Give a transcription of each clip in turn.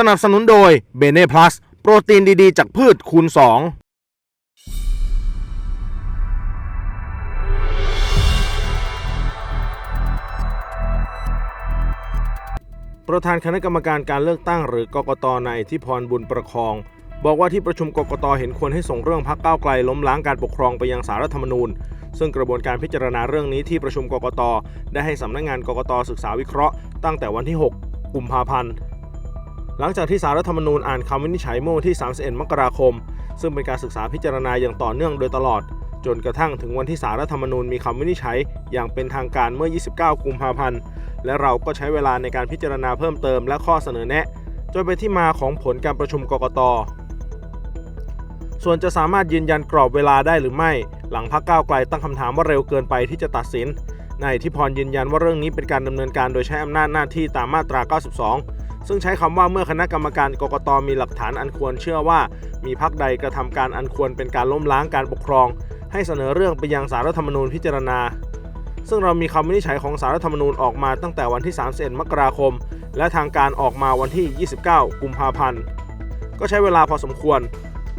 สนับสนุนโดยเบเน่พลัสโปรตีนดีๆ จากพืชคูณ 2ประธานคณะกรรมการการเลือกตั้งหรือกกตนายอิทธิพรบุญประคอง บอกว่าที่ประชุมกกตเห็นควรให้ส่งเรื่องพักก้าวไกลล้มล้างการปกครองไปยังสารรัฐธรรมนูญ ซึ่งกระบวนการพิจารณาเรื่องนี้ที่ประชุมกกตได้ให้สำนักงานกกตศึกษาวิเคราะห์ตั้งแต่วันที่ 6 กุมภาพันธ์ หลังจากที่สารรัฐธรรมนูญอ่านคำวินิจฉัยเมื่อวันที่ 31 มกราคม ซึ่งเป็นการศึกษาพิจารณาอย่างต่อเนื่องโดยตลอด จนกระทั่งถึงวันที่สารรัฐธรรมนูญมีคำวินิจฉัยอย่างเป็นทางการเมื่อ 29 กุมภาพันธ์ และเราก็ใช้เวลาในการพิจารณาเพิ่มเติมและข้อเสนอแนะจนเป็นที่มาของผลการประชุมกกต ส่วนจะสามารถยืนยันกรอบเวลาได้หรือไม่ หลังพักก้าวไกลตั้งคำถามว่าเร็วเกินไปที่จะตัดสินนายทิพรยืนยันว่าเรื่องนี้เป็นการดำเนินการโดยใช้อำนาจหน้าที่ตามมาตรา 92 ซึ่งใช้คำว่าเมื่อคณะกรรมการกกตมีหลักฐานอันควรเชื่อว่า มีพักใดกระทำการอันควรเป็นการล้มล้างการปกครอง ให้เสนอเรื่องไปยังสารรัฐธรรมนูญพิจารณา ซึ่งเรามีคำวินิจฉัยของสารรัฐธรรมนูญออกมาตั้งแต่วันที่ 31 มกราคม และทางการออกมาวันที่ 29 กุมภาพันธ์ ก็ใช้เวลาพอสมควร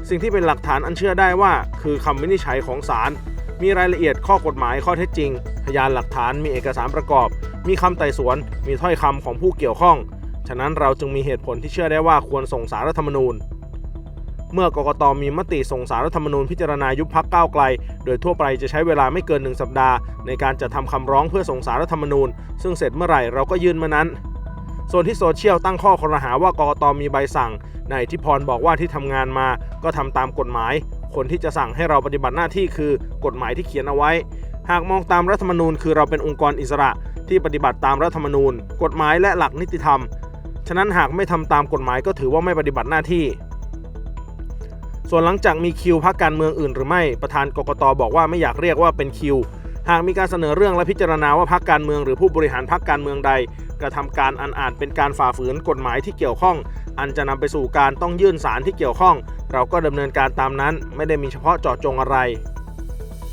สิ่งที่เป็นหลักฐานอันเชื่อได้ว่า คือคำวินิจฉัยของศาล มีรายละเอียดข้อกฎหมายข้อเท็จจริง พยานหลักฐาน มีเอกสารประกอบ มีคำไต่สวน มีถ้อยคำของผู้เกี่ยวข้อง ฉะนั้นเราจึงมีเหตุผลที่เชื่อได้ว่าควรส่งสารรัฐธรรมนูญ เมื่อกกตมีมติส่งสารรัฐธรรมนูญพิจารณายุบพักก้าวไกล โดยทั่วไปจะใช้เวลาไม่เกินหนึ่งสัปดาห์ ในการจัดทำคำร้องเพื่อส่งสารรัฐธรรมนูญ ซึ่งเสร็จเมื่อไหร่เราก็ยื่นเมื่อนั้น ส่วนที่โซเชียลตั้งข้อคอรหาว่ากกตมีใบสั่งนายทิพรบอกว่าที่ทำงานมาก็ทำตามกฎหมาย คนที่จะสั่งให้เราปฏิบัติหน้าที่คือกฎหมายที่เขียนเอาไว้ หากมองตามรัฐธรรมนูญ คือเราเป็นองค์กรอิสระที่ปฏิบัติตามรัฐธรรมนูญ กฎหมายและหลักนิติธรรม ฉะนั้นหากไม่ทำตามกฎหมายก็ถือว่าไม่ปฏิบัติหน้าที่ ส่วนหลังจากมีคิวพักการเมืองอื่นหรือไม่ ประธานกกตบอกว่าไม่อยากเรียกว่าเป็นคิว หากมีการเสนอเรื่องและพิจารณาว่าพักการเมืองหรือผู้บริหารพักการเมืองใด กระทำการอันอาจเป็นการฝ่าฝืนกฎหมายที่เกี่ยวข้อง อันจะนำไปสู่การต้องยื่นสารที่เกี่ยวข้อง เราก็ดำเนินการตามนั้น ไม่ได้มีเฉพาะเจาะจงอะไร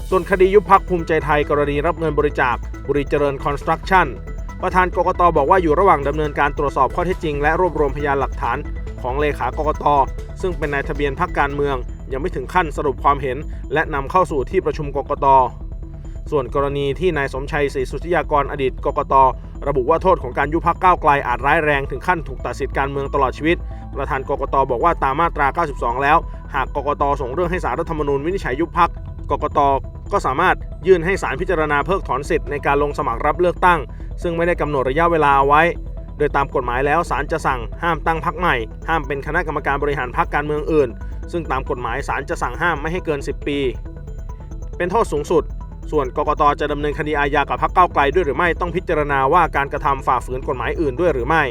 ส่วนคดียุบพักภูมิใจไทยกรณีรับเงินบริจาค บุรีเจริญคอนสตรักชั่น ประธานกกตบอกว่าอยู่ระหว่างดำเนินการตรวจสอบข้อเท็จจริงและรวบรวมพยานหลักฐานของเลขากกต ซึ่งเป็นนายทะเบียนพักการเมือง ยังไม่ถึงขั้นสรุปความเห็น และนำเข้าสู่ที่ประชุมกกต ส่วนกรณีที่นายสมชัยศรีสุทธิยากรอดีตกกต ระบุว่าโทษของการยุบพักก้าวไกลอาจร้ายแรงถึงขั้นถูกตัดสิทธิการเมืองตลอดชีวิต ประธานกกตบอกว่าตามมาตรา 92 แล้ว หากกกตส่งเรื่องให้สารรัฐธรรมนูญวินิจฉัยยุบพักกกต ก็สามารถยื่นให้ศาลพิจารณาเพิกถอนสิทธิ์ในการลงสมัครรับเลือกตั้ง ซึ่งไม่ได้กำหนดระยะเวลาเอาไว้ โดยตามกฎหมายแล้วศาลจะสั่งห้ามตั้งพักใหม่ ห้ามเป็นคณะกรรมการบริหารพักการเมืองอื่น ซึ่งตามกฎหมายศาลจะสั่งห้ามไม่ให้เกิน 10 ปี เป็นโทษสูงสุด ส่วนกกตจะดำเนินคดีอาญากับพรรคก้าไกลด้วยหรือไม่ต้องพิจารณาว่าการกระทำฝ่าฝืนกฎหมายอื่นด้วยหรือไม่